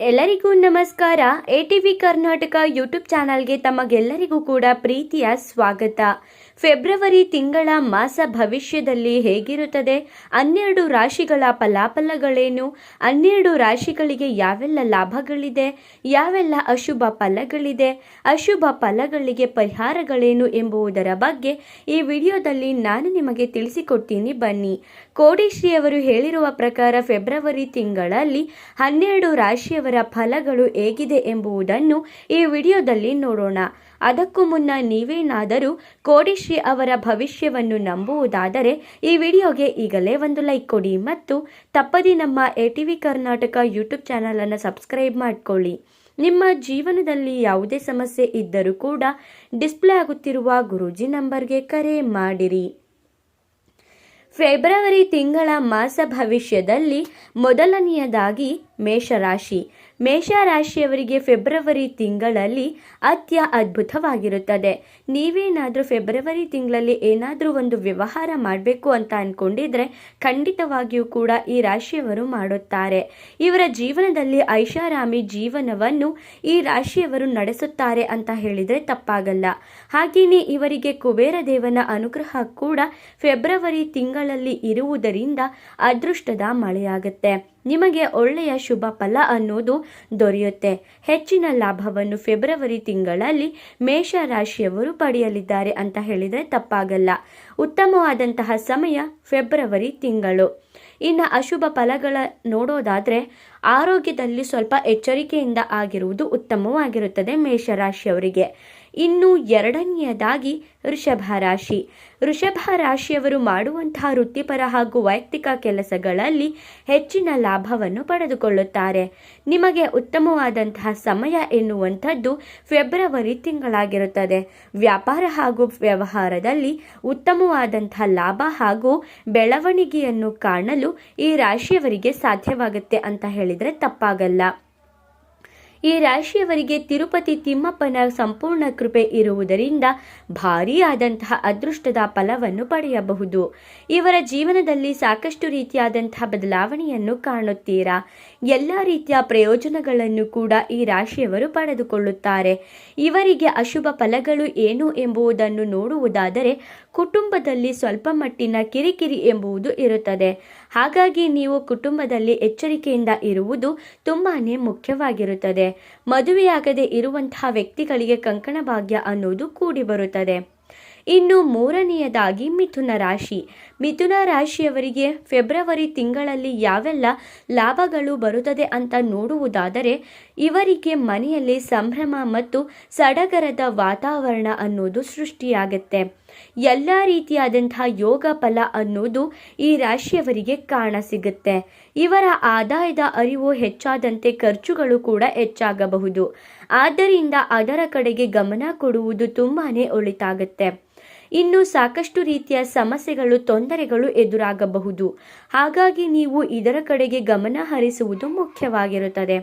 ಎಲ್ಲರಿಗೂ ನಮಸ್ಕಾರ. A T V Karnataka YouTube ಚಾನಲ್ಗೆ ತಮಗೆಲ್ಲರಿಗೂ ಕೂಡ ಪ್ರೀತಿಯ ಸ್ವಾಗತ. ಫೆಬ್ರವರಿ ತಿಂಗಳ ಮಾಸ ಭವಿಷ್ಯದಲ್ಲಿ ಹೇಗಿರುತ್ತದೆ? ಹನ್ನೆರಡು ರಾಶಿಗಳ ಫಲಾಫಲಗಳೇನು? ಹನ್ನೆರಡು ರಾಶಿಗಳಿಗೆ ಯಾವೆಲ್ಲ ಲಾಭಗಳಿದೆ? ಯಾವೆಲ್ಲ ಅಶುಭ ಫಲಗಳಿದೆ? ಅಶುಭ ಫಲಗಳಿಗೆ ಪರಿಹಾರಗಳೇನು ಎಂಬುವುದರ ಬಗ್ಗೆ ಈ ವಿಡಿಯೋದಲ್ಲಿ ನಾನು ನಿಮಗೆ ತಿಳಿಸಿಕೊಡ್ತೀನಿ. ಬನ್ನಿ. ಕೋಡಿಶ್ರೀಯವರು ಹೇಳಿರುವ ಪ್ರಕಾರ ಫೆಬ್ರವರಿ ತಿಂಗಳಲ್ಲಿ ಹನ್ನೆರಡು ರಾಶಿಯವರ ಫಲಗಳು ಹೇಗಿದೆ ಎಂಬುದನ್ನು ಈ ವಿಡಿಯೋದಲ್ಲಿ ನೋಡೋಣ. ಅದಕ್ಕೂ ಮುನ್ನ ನೀವೇನಾದರೂ ಕೋಡಿಶ್ರೀ ಅವರ ಭವಿಷ್ಯವನ್ನು ನಂಬುವುದಾದರೆ ಈ ವಿಡಿಯೋಗೆ ಈಗಲೇ ಒಂದು ಲೈಕ್ ಕೊಡಿ ಮತ್ತು ತಪ್ಪದಿ ನಮ್ಮ A T V Karnataka YouTube ಚಾನಲನ್ನು ಸಬ್ಸ್ಕ್ರೈಬ್ ಮಾಡಿಕೊಳ್ಳಿ. ನಿಮ್ಮ ಜೀವನದಲ್ಲಿ ಯಾವುದೇ ಸಮಸ್ಯೆ ಇದ್ದರೂ ಕೂಡ ಡಿಸ್ಪ್ಲೇ ಆಗುತ್ತಿರುವ ಗುರೂಜಿ ನಂಬರ್ಗೆ ಕರೆ ಮಾಡಿರಿ. ಫೆಬ್ರವರಿ ತಿಂಗಳ ಮಾಸ ಭವಿಷ್ಯದಲ್ಲಿ ಮೊದಲನೆಯದಾಗಿ ಮೇಷರಾಶಿ. ಮೇಷರಾಶಿಯವರಿಗೆ ಫೆಬ್ರವರಿ ತಿಂಗಳಲ್ಲಿ ಅತ್ಯ ಅದ್ಭುತವಾಗಿರುತ್ತದೆ. ನೀವೇನಾದರೂ ಫೆಬ್ರವರಿ ತಿಂಗಳಲ್ಲಿ ಏನಾದರೂ ಒಂದು ವ್ಯವಹಾರ ಮಾಡಬೇಕು ಅಂತ ಅಂದ್ಕೊಂಡಿದ್ರೆ ಖಂಡಿತವಾಗಿಯೂ ಕೂಡ ಈ ರಾಶಿಯವರು ಮಾಡುತ್ತಾರೆ. ಇವರ ಜೀವನದಲ್ಲಿ ಐಷಾರಾಮಿ ಜೀವನವನ್ನು ಈ ರಾಶಿಯವರು ನಡೆಸುತ್ತಾರೆ ಅಂತ ಹೇಳಿದರೆ ತಪ್ಪಾಗಲ್ಲ. ಹಾಗೆಯೇ ಇವರಿಗೆ ಕುಬೇರ ದೇವನ ಅನುಗ್ರಹ ಕೂಡ ಫೆಬ್ರವರಿ ತಿಂಗಳಲ್ಲಿ ಇರುವುದರಿಂದ ಅದೃಷ್ಟದ ಮಳೆಯಾಗುತ್ತೆ. ನಿಮಗೆ ಒಳ್ಳೆಯ ಶುಭ ಫಲ ಅನ್ನೋದು ದೊರೆಯುತ್ತೆ. ಹೆಚ್ಚಿನ ಲಾಭವನ್ನು ಫೆಬ್ರವರಿ ತಿಂಗಳಲ್ಲಿ ಮೇಷ ರಾಶಿಯವರು ಪಡೆಯಲಿದ್ದಾರೆ ಅಂತ ಹೇಳಿದರೆ ತಪ್ಪಾಗಲ್ಲ. ಉತ್ತಮವಾದಂತಹ ಸಮಯ ಫೆಬ್ರವರಿ ತಿಂಗಳು. ಇನ್ನು ಅಶುಭ ಫಲಗಳ ನೋಡೋದಾದರೆ ಆರೋಗ್ಯದಲ್ಲಿ ಸ್ವಲ್ಪ ಎಚ್ಚರಿಕೆಯಿಂದ ಆಗಿರುವುದು ಉತ್ತಮವಾಗಿರುತ್ತದೆ ಮೇಷರಾಶಿಯವರಿಗೆ. ಇನ್ನು ಎರಡನೆಯದಾಗಿ ವೃಷಭ ರಾಶಿ. ಋಷಭ ರಾಶಿಯವರು ಮಾಡುವಂತಹ ವೃತ್ತಿಪರ ಹಾಗೂ ವೈಯಕ್ತಿಕ ಕೆಲಸಗಳಲ್ಲಿ ಹೆಚ್ಚಿನ ಲಾಭವನ್ನು ಪಡೆದುಕೊಳ್ಳುತ್ತಾರೆ. ನಿಮಗೆ ಉತ್ತಮವಾದಂತಹ ಸಮಯ ಎನ್ನುವಂಥದ್ದು ಫೆಬ್ರವರಿ ತಿಂಗಳಾಗಿರುತ್ತದೆ. ವ್ಯಾಪಾರ ಹಾಗೂ ವ್ಯವಹಾರದಲ್ಲಿ ಉತ್ತಮವಾದಂತಹ ಲಾಭ ಹಾಗೂ ಬೆಳವಣಿಗೆಯನ್ನು ಕಾಣಲು ಈ ರಾಶಿಯವರಿಗೆ ಸಾಧ್ಯವಾಗುತ್ತೆ ಅಂತ ಹೇಳಿದರೆ ತಪ್ಪಾಗಲ್ಲ. ಈ ರಾಶಿಯವರಿಗೆ ತಿರುಪತಿ ತಿಮ್ಮಪ್ಪನ ಸಂಪೂರ್ಣ ಕೃಪೆ ಇರುವುದರಿಂದ ಭಾರೀ ಆದಂತಹ ಅದೃಷ್ಟದ ಫಲವನ್ನು ಪಡೆಯಬಹುದು. ಇವರ ಜೀವನದಲ್ಲಿ ಸಾಕಷ್ಟು ರೀತಿಯಾದಂತಹ ಬದಲಾವಣೆಯನ್ನು ಕಾಣುತ್ತೀರಾ? ಎಲ್ಲ ರೀತಿಯ ಪ್ರಯೋಜನಗಳನ್ನು ಕೂಡ ಈ ರಾಶಿಯವರು ಪಡೆದುಕೊಳ್ಳುತ್ತಾರೆ. ಇವರಿಗೆ ಅಶುಭ ಫಲಗಳು ಏನು ಎಂಬುದನ್ನು ನೋಡುವುದಾದರೆ ಕುಟುಂಬದಲ್ಲಿ ಸ್ವಲ್ಪ ಮಟ್ಟಿನ ಕಿರಿಕಿರಿ ಎಂಬುವುದು ಇರುತ್ತದೆ. ಹಾಗಾಗಿ ನೀವು ಕುಟುಂಬದಲ್ಲಿ ಎಚ್ಚರಿಕೆಯಿಂದ ಇರುವುದು ತುಂಬಾ ಮುಖ್ಯವಾಗಿರುತ್ತದೆ. ಮದುವೆಯಾಗದೆ ಇರುವಂತಹ ವ್ಯಕ್ತಿಗಳಿಗೆ ಕಂಕಣ ಭಾಗ್ಯ ಅನ್ನೋದು ಕೂಡಿ ಬರುತ್ತದೆ. ಇನ್ನು ಮೂರನೆಯದಾಗಿ ಮಿಥುನ ರಾಶಿ. ಮಿಥುನ ರಾಶಿಯವರಿಗೆ ಫೆಬ್ರವರಿ ತಿಂಗಳಲ್ಲಿ ಯಾವೆಲ್ಲ ಲಾಭಗಳು ಬರುತ್ತದೆ ಅಂತ ನೋಡುವುದಾದರೆ, ಇವರಿಗೆ ಮನೆಯಲ್ಲಿ ಸಂಭ್ರಮ ಮತ್ತು ಸಡಗರದ ವಾತಾವರಣ ಅನ್ನೋದು ಸೃಷ್ಟಿಯಾಗುತ್ತೆ. ಎಲ್ಲ ರೀತಿಯಾದಂತಹ ಯೋಗ ಫಲ ಅನ್ನೋದು ಈ ರಾಶಿಯವರಿಗೆ ಕಾಣಸಿಗುತ್ತೆ ಇವರ ಆದಾಯದ ಅರಿವು ಹೆಚ್ಚಾದಂತೆ ಖರ್ಚುಗಳು ಕೂಡ ಹೆಚ್ಚಾಗಬಹುದು. ಆದ್ದರಿಂದ ಅದರ ಕಡೆಗೆ ಗಮನ ಕೊಡುವುದು ತುಂಬಾನೇ ಒಳಿತಾಗುತ್ತೆ. ಇನ್ನು ಸಾಕಷ್ಟು ರೀತಿಯ ಸಮಸ್ಯೆಗಳು, ತೊಂದರೆಗಳು ಎದುರಾಗಬಹುದು. ಹಾಗಾಗಿ ನೀವು ಇದರ ಕಡೆಗೆ ಗಮನ ಹರಿಸುವುದು ಮುಖ್ಯವಾಗಿರುತ್ತದೆ.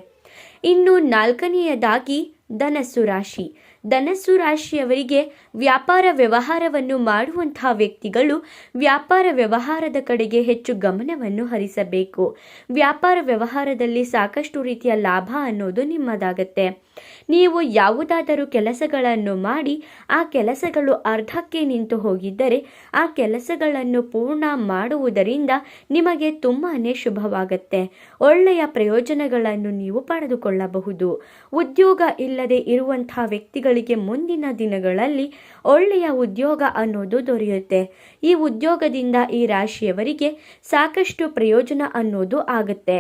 ಇನ್ನು ನಾಲ್ಕನೆಯದಾಗಿ ಧನಸ್ಸು ರಾಶಿ. ಧನಸ್ಸು ರಾಶಿಯವರಿಗೆ ವ್ಯಾಪಾರ ವ್ಯವಹಾರವನ್ನು ಮಾಡುವಂತಹ ವ್ಯಕ್ತಿಗಳು ವ್ಯಾಪಾರ ವ್ಯವಹಾರದ ಕಡೆಗೆ ಹೆಚ್ಚು ಗಮನವನ್ನು ಹರಿಸಬೇಕು. ವ್ಯಾಪಾರ ವ್ಯವಹಾರದಲ್ಲಿ ಸಾಕಷ್ಟು ರೀತಿಯ ಲಾಭ ಅನ್ನೋದು ನಿಮ್ಮದಾಗತ್ತೆ. ನೀವು ಯಾವುದಾದರೂ ಕೆಲಸಗಳನ್ನು ಮಾಡಿ ಆ ಕೆಲಸಗಳು ಅರ್ಧಕ್ಕೆ ನಿಂತು ಹೋಗಿದ್ದರೆ ಆ ಕೆಲಸಗಳನ್ನು ಪೂರ್ಣ ಮಾಡುವುದರಿಂದ ನಿಮಗೆ ತುಂಬಾ ಶುಭವಾಗತ್ತೆ. ಒಳ್ಳೆಯ ಪ್ರಯೋಜನಗಳನ್ನು ನೀವು ಪಡೆದುಕೊಳ್ಳಬಹುದು. ಉದ್ಯೋಗ ಇಲ್ಲದೆ ಇರುವಂತಹ ವ್ಯಕ್ತಿಗಳಿಗೆ ಮುಂದಿನ ದಿನಗಳಲ್ಲಿ ಒಳ್ಳೆಯ ಉದ್ಯೋಗ ಅನ್ನೋದು ದೊರೆಯುತ್ತೆ. ಈ ಉದ್ಯೋಗದಿಂದ ಈ ರಾಶಿಯವರಿಗೆ ಸಾಕಷ್ಟು ಪ್ರಯೋಜನ ಅನ್ನೋದು ಆಗುತ್ತೆ.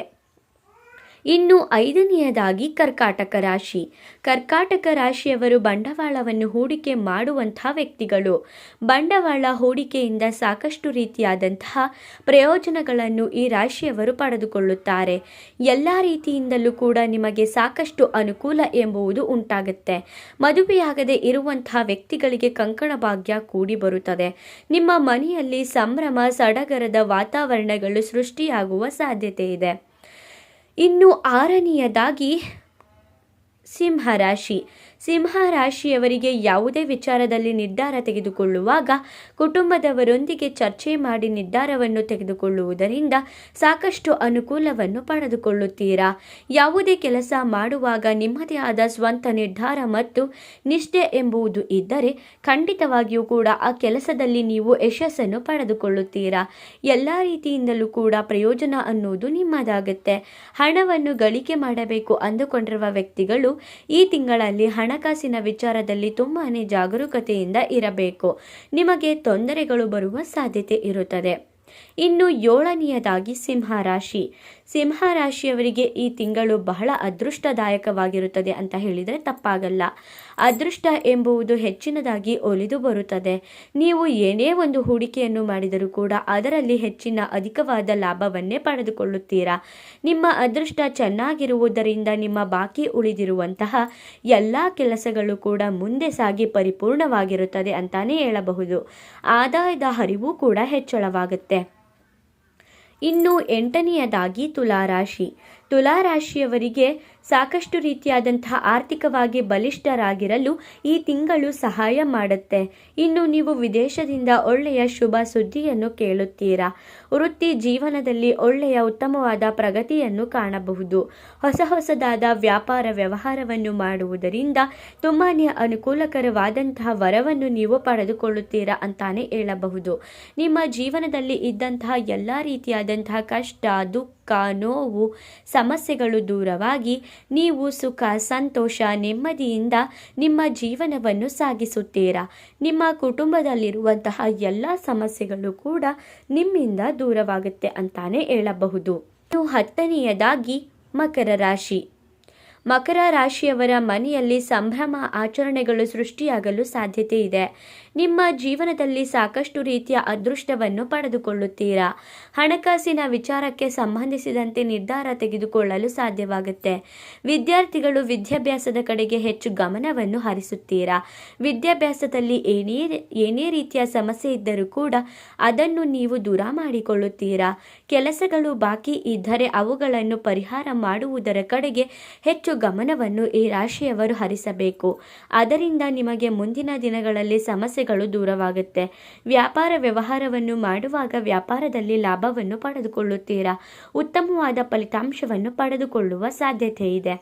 ಇನ್ನು ಐದನೆಯದಾಗಿ ಕರ್ಕಾಟಕ ರಾಶಿ. ಕರ್ಕಾಟಕ ರಾಶಿಯವರು ಬಂಡವಾಳವನ್ನು ಹೂಡಿಕೆ ಮಾಡುವಂತಹ ವ್ಯಕ್ತಿಗಳು. ಬಂಡವಾಳ ಹೂಡಿಕೆಯಿಂದ ಸಾಕಷ್ಟು ರೀತಿಯಾದಂತಹ ಪ್ರಯೋಜನಗಳನ್ನು ಈ ರಾಶಿಯವರು ಪಡೆದುಕೊಳ್ಳುತ್ತಾರೆ. ಎಲ್ಲ ರೀತಿಯಿಂದಲೂ ಕೂಡ ನಿಮಗೆ ಸಾಕಷ್ಟು ಅನುಕೂಲ ಎಂಬುವುದು ಉಂಟಾಗುತ್ತೆ. ಮದುವೆಯಾಗದೆ ಇರುವಂತಹ ವ್ಯಕ್ತಿಗಳಿಗೆ ಕಂಕಣ ಭಾಗ್ಯ ಕೂಡಿ ಬರುತ್ತದೆ. ನಿಮ್ಮ ಮನೆಯಲ್ಲಿ ಸಂಭ್ರಮ, ಸಡಗರದ ವಾತಾವರಣಗಳು ಸೃಷ್ಟಿಯಾಗುವ ಸಾಧ್ಯತೆ ಇದೆ. ಇನ್ನು ಆರನೆಯದಾಗಿ ಸಿಂಹರಾಶಿ ಸಿಂಹ ರಾಶಿಯವರಿಗೆ ಯಾವುದೇ ವಿಚಾರದಲ್ಲಿ ನಿರ್ಧಾರ ತೆಗೆದುಕೊಳ್ಳುವಾಗ ಕುಟುಂಬದವರೊಂದಿಗೆ ಚರ್ಚೆ ಮಾಡಿ ನಿರ್ಧಾರವನ್ನು ತೆಗೆದುಕೊಳ್ಳುವುದರಿಂದ ಸಾಕಷ್ಟು ಅನುಕೂಲವನ್ನು ಪಡೆದುಕೊಳ್ಳುತ್ತೀರಾ? ಯಾವುದೇ ಕೆಲಸ ಮಾಡುವಾಗ ನಿಮ್ಮದೇ ಆದ ಸ್ವಂತ ನಿರ್ಧಾರ ಮತ್ತು ನಿಷ್ಠೆ ಎಂಬುದು ಇದ್ದರೆ ಖಂಡಿತವಾಗಿಯೂ ಕೂಡ ಆ ಕೆಲಸದಲ್ಲಿ ನೀವು ಯಶಸ್ಸನ್ನು ಪಡೆದುಕೊಳ್ಳುತ್ತೀರಾ? ಎಲ್ಲ ರೀತಿಯಿಂದಲೂ ಕೂಡ ಪ್ರಯೋಜನ ಅನ್ನುವುದು ನಿಮ್ಮದಾಗುತ್ತೆ. ಹಣವನ್ನು ಗಳಿಕೆ ಮಾಡಬೇಕು ಅಂದುಕೊಂಡಿರುವ ವ್ಯಕ್ತಿಗಳು ಈ ತಿಂಗಳಲ್ಲಿ ಹಣಕಾಸಿನ ವಿಚಾರದಲ್ಲಿ ತುಂಬಾ ಜಾಗರೂಕತೆಯಿಂದ ಇರಬೇಕು. ನಿಮಗೆ ತೊಂದರೆಗಳು ಬರುವ ಸಾಧ್ಯತೆ ಇರುತ್ತದೆ. ಇನ್ನು ಏಳನೆಯದಾಗಿ ಸಿಂಹ ರಾಶಿ. ಸಿಂಹ ರಾಶಿಯವರಿಗೆ ಈ ತಿಂಗಳು ಬಹಳ ಅದೃಷ್ಟದಾಯಕವಾಗಿರುತ್ತದೆ ಅಂತ ಹೇಳಿದರೆ ತಪ್ಪಾಗಲ್ಲ. ಅದೃಷ್ಟ ಎಂಬುವುದು ಹೆಚ್ಚಿನದಾಗಿ ಒಲಿದು ಬರುತ್ತದೆ. ನೀವು ಏನೇ ಒಂದು ಹೂಡಿಕೆಯನ್ನು ಮಾಡಿದರೂ ಕೂಡ ಅದರಲ್ಲಿ ಹೆಚ್ಚಿನ ಅಧಿಕವಾದ ಲಾಭವನ್ನೇ ಪಡೆದುಕೊಳ್ಳುತ್ತೀರಾ? ನಿಮ್ಮ ಅದೃಷ್ಟ ಚೆನ್ನಾಗಿರುವುದರಿಂದ ನಿಮ್ಮ ಬಾಕಿ ಉಳಿದಿರುವಂತಹ ಎಲ್ಲ ಕೆಲಸಗಳು ಕೂಡ ಮುಂದೆ ಸಾಗಿ ಪರಿಪೂರ್ಣವಾಗಿರುತ್ತದೆ ಅಂತಾನೆ ಹೇಳಬಹುದು. ಆದಾಯದ ಹರಿವು ಕೂಡ ಹೆಚ್ಚಳವಾಗುತ್ತೆ. ಇನ್ನು ಎಂಟನೆಯದಾಗಿ ತುಲಾರಾಶಿ. ತುಲಾರಾಶಿಯವರಿಗೆ ಸಾಕಷ್ಟು ರೀತಿಯಾದಂತಹ ಆರ್ಥಿಕವಾಗಿ ಬಲಿಷ್ಠರಾಗಿರಲು ಈ ತಿಂಗಳು ಸಹಾಯ ಮಾಡುತ್ತೆ. ಇನ್ನು ನೀವು ವಿದೇಶದಿಂದ ಒಳ್ಳೆಯ ಶುಭ ಸುದ್ದಿಯನ್ನು ಕೇಳುತ್ತೀರಾ? ವೃತ್ತಿ ಜೀವನದಲ್ಲಿ ಒಳ್ಳೆಯ ಉತ್ತಮವಾದ ಪ್ರಗತಿಯನ್ನು ಕಾಣಬಹುದು. ಹೊಸ ಹೊಸದಾದ ವ್ಯಾಪಾರ ವ್ಯವಹಾರವನ್ನು ಮಾಡುವುದರಿಂದ ತುಂಬಾ ಅನುಕೂಲಕರವಾದಂತಹ ವರವನ್ನು ನೀವು ಪಡೆದುಕೊಳ್ಳುತ್ತೀರಾ ಅಂತಾನೆ ಹೇಳಬಹುದು. ನಿಮ್ಮ ಜೀವನದಲ್ಲಿ ಇದ್ದಂತಹ ಎಲ್ಲ ರೀತಿಯಾದಂತಹ ಕಷ್ಟ, ದುಃಖ ನೋವು ಸಮಸ್ಯೆಗಳು ದೂರವಾಗಿ ನೀವು ಸುಖ, ಸಂತೋಷ, ನೆಮ್ಮದಿಯಿಂದ ನಿಮ್ಮ ಜೀವನವನ್ನು ಸಾಗಿಸುತ್ತೀರಾ? ನಿಮ್ಮ ಕುಟುಂಬದಲ್ಲಿರುವಂತಹ ಎಲ್ಲ ಸಮಸ್ಯೆಗಳು ಕೂಡ ನಿಮ್ಮಿಂದ ದೂರವಾಗುತ್ತೆ ಅಂತಾನೆ ಹೇಳಬಹುದು. ಹತ್ತನೆಯದಾಗಿ ಮಕರ ರಾಶಿ. ಮಕರ ರಾಶಿಯವರ ಮನೆಯಲ್ಲಿ ಸಂಭ್ರಮ ಆಚರಣೆಗಳು ಸೃಷ್ಟಿಯಾಗಲು ಸಾಧ್ಯತೆ ಇದೆ. ನಿಮ್ಮ ಜೀವನದಲ್ಲಿ ಸಾಕಷ್ಟು ರೀತಿಯ ಅದೃಷ್ಟವನ್ನು ಪಡೆದುಕೊಳ್ಳುತ್ತೀರಾ? ಹಣಕಾಸಿನ ವಿಚಾರಕ್ಕೆ ಸಂಬಂಧಿಸಿದಂತೆ ನಿರ್ಧಾರ ತೆಗೆದುಕೊಳ್ಳಲು ಸಾಧ್ಯವಾಗುತ್ತೆ. ವಿದ್ಯಾರ್ಥಿಗಳು ವಿದ್ಯಾಭ್ಯಾಸದ ಕಡೆಗೆ ಹೆಚ್ಚು ಗಮನವನ್ನು ಹರಿಸುತ್ತೀರಾ? ವಿದ್ಯಾಭ್ಯಾಸದಲ್ಲಿ ಏನೇ ಏನೇ ರೀತಿಯ ಸಮಸ್ಯೆ ಇದ್ದರೂ ಕೂಡ ಅದನ್ನು ನೀವು ದೂರ ಮಾಡಿಕೊಳ್ಳುತ್ತೀರಾ? ಕೆಲಸಗಳು ಬಾಕಿ ಇದ್ದರೆ ಅವುಗಳನ್ನು ಪರಿಹಾರ ಮಾಡುವುದರ ಕಡೆಗೆ ಹೆಚ್ಚು ಗಮನವನ್ನು ಈ ರಾಶಿಯವರು ಹರಿಸಬೇಕು. ಅದರಿಂದ ನಿಮಗೆ ಮುಂದಿನ ದಿನಗಳಲ್ಲಿ ಸಮಸ್ಯೆಗಳು ದೂರವಾಗುತ್ತೆ. ವ್ಯಾಪಾರ ವ್ಯವಹಾರವನ್ನು ಮಾಡುವಾಗ ವ್ಯಾಪಾರದಲ್ಲಿ ಲಾಭವನ್ನು ಪಡೆದುಕೊಳ್ಳುತ್ತೀರಾ? ಉತ್ತಮವಾದ ಫಲಿತಾಂಶವನ್ನು ಪಡೆದುಕೊಳ್ಳುವ ಸಾಧ್ಯತೆ ಇದೆ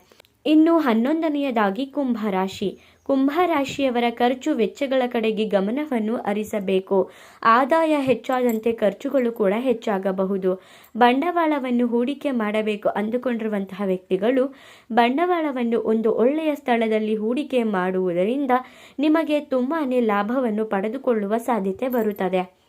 ಇನ್ನು ಹನ್ನೊಂದನೆಯದಾಗಿ ಕುಂಭರಾಶಿ. ಕುಂಭರಾಶಿಯವರ ಖರ್ಚು ವೆಚ್ಚಗಳ ಕಡೆಗೆ ಗಮನವನ್ನು ಹರಿಸಬೇಕು. ಆದಾಯ ಹೆಚ್ಚಾದಂತೆ ಖರ್ಚುಗಳು ಕೂಡ ಹೆಚ್ಚಾಗಬಹುದು. ಬಂಡವಾಳವನ್ನು ಹೂಡಿಕೆ ಮಾಡಬೇಕು ಅಂದುಕೊಂಡಿರುವಂತಹ ವ್ಯಕ್ತಿಗಳು ಬಂಡವಾಳವನ್ನು ಒಂದು ಒಳ್ಳೆಯ ಸ್ಥಳದಲ್ಲಿ ಹೂಡಿಕೆ ಮಾಡುವುದರಿಂದ ನಿಮಗೆ ತುಂಬಾ ಲಾಭವನ್ನು ಪಡೆದುಕೊಳ್ಳುವ ಸಾಧ್ಯತೆ ಬರುತ್ತದೆ.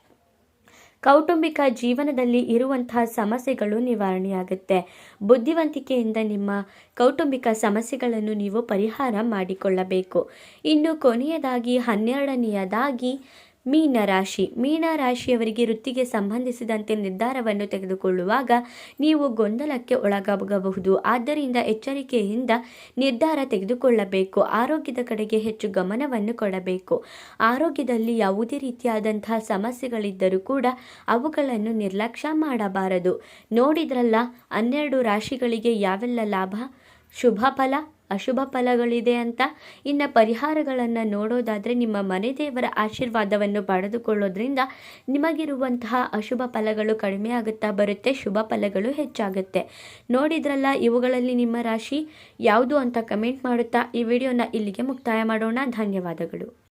ಕೌಟುಂಬಿಕ ಜೀವನದಲ್ಲಿ ಇರುವಂತಹ ಸಮಸ್ಯೆಗಳು ನಿವಾರಣೆಯಾಗುತ್ತೆ. ಬುದ್ಧಿವಂತಿಕೆಯಿಂದ ನಿಮ್ಮ ಕೌಟುಂಬಿಕ ಸಮಸ್ಯೆಗಳನ್ನು ನೀವು ಪರಿಹಾರ ಮಾಡಿಕೊಳ್ಳಬೇಕು. ಇನ್ನು ಕೊನೆಯದಾಗಿ, ಹನ್ನೆರಡನೆಯದಾಗಿ ಮೀನರಾಶಿ ಮೀನರಾಶಿಯವರಿಗೆ ವೃತ್ತಿಗೆ ಸಂಬಂಧಿಸಿದಂತೆ ನಿರ್ಧಾರವನ್ನು ತೆಗೆದುಕೊಳ್ಳುವಾಗ ನೀವು ಗೊಂದಲಕ್ಕೆ ಒಳಗಾಗಬಹುದು. ಆದ್ದರಿಂದ ಎಚ್ಚರಿಕೆಯಿಂದ ನಿರ್ಧಾರ ತೆಗೆದುಕೊಳ್ಳಬೇಕು. ಆರೋಗ್ಯದ ಕಡೆಗೆ ಹೆಚ್ಚು ಗಮನವನ್ನು ಕೊಡಬೇಕು. ಆರೋಗ್ಯದಲ್ಲಿ ಯಾವುದೇ ರೀತಿಯಾದಂತಹ ಸಮಸ್ಯೆಗಳಿದ್ದರೂ ಕೂಡ ಅವುಗಳನ್ನು ನಿರ್ಲಕ್ಷ್ಯ ಮಾಡಬಾರದು. ನೋಡಿದ್ರಲ್ಲ, ಹನ್ನೆರಡು ರಾಶಿಗಳಿಗೆ ಯಾವೆಲ್ಲ ಲಾಭ? ಶುಭ ಫಲ ಅಶುಭ ಫಲಗಳಿದೆ ಅಂತ. ಇನ್ನು ಪರಿಹಾರಗಳನ್ನು ನೋಡೋದಾದರೆ ನಿಮ್ಮ ಮನೆ ದೇವರ ಆಶೀರ್ವಾದವನ್ನು ಪಡೆದುಕೊಳ್ಳೋದ್ರಿಂದ ನಿಮಗಿರುವಂತಹ ಅಶುಭ ಫಲಗಳು ಕಡಿಮೆ ಆಗುತ್ತಾ ಬರುತ್ತೆ, ಶುಭ ಫಲಗಳು ಹೆಚ್ಚಾಗುತ್ತೆ. ನೋಡಿದ್ರಲ್ಲ ಇವುಗಳಲ್ಲಿ ನಿಮ್ಮ ರಾಶಿ? ಯಾವುದು ಅಂತ ಕಮೆಂಟ್ ಮಾಡುತ್ತಾ ಈ ವಿಡಿಯೋನ ಇಲ್ಲಿಗೆ ಮುಕ್ತಾಯ ಮಾಡೋಣ. ಧನ್ಯವಾದಗಳು.